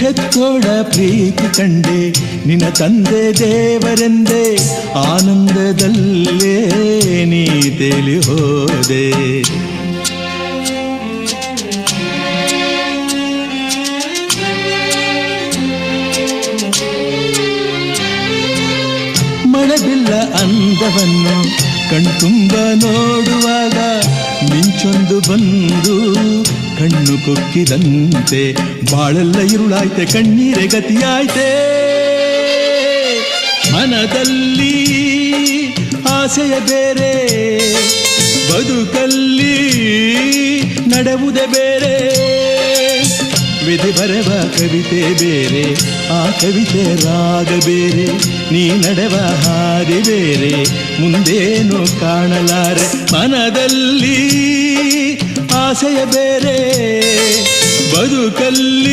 ಹೆತ್ತೋಳ ಪ್ರೀತಿ ಕಂಡೆ ನಿನ್ನ ತಂದೆ ದೇವರೆಂದೇ ಆನಂದದಲ್ಲೇ ನೀ ತೇಲಿ ಹೋದೆ ಮಳೆಬಿಲ್ಲ ಅಂದವನ್ನು ಕಣ್ತುಂಬ ನೋಡುವಾಗ ಮಿಂಚೊಂದು ಬಂದು ಕಣ್ಣು ಕೊಕ್ಕಿದಂತೆ ಬಾಳೆಲ್ಲ ಇರುಳಾಯ್ತೆ ಕಣ್ಣೀರೆ ಗತಿಯಾಯ್ತೆ. ಮನದಲ್ಲಿ ಆಸೆಯ ಬೇರೆ ಬದುಕಲ್ಲಿ ನಡೆವುದೇ ಬೇರೆ. ವಿಧಿ ಬರೆವ ಕವಿತೆ ಬೇರೆ, ಆ ಕವಿತೆ ರಾಗ ಬೇರೆ, ನೀ ನಡೆವ ಹಾದಿ ಬೇರೆ, ಮುಂದೇನು ಕಾಣಲಾರೆ ಮನದಲ್ಲಿ ಆಸೆಯ ಬೇರೆ, ಬದುಕಲ್ಲಿ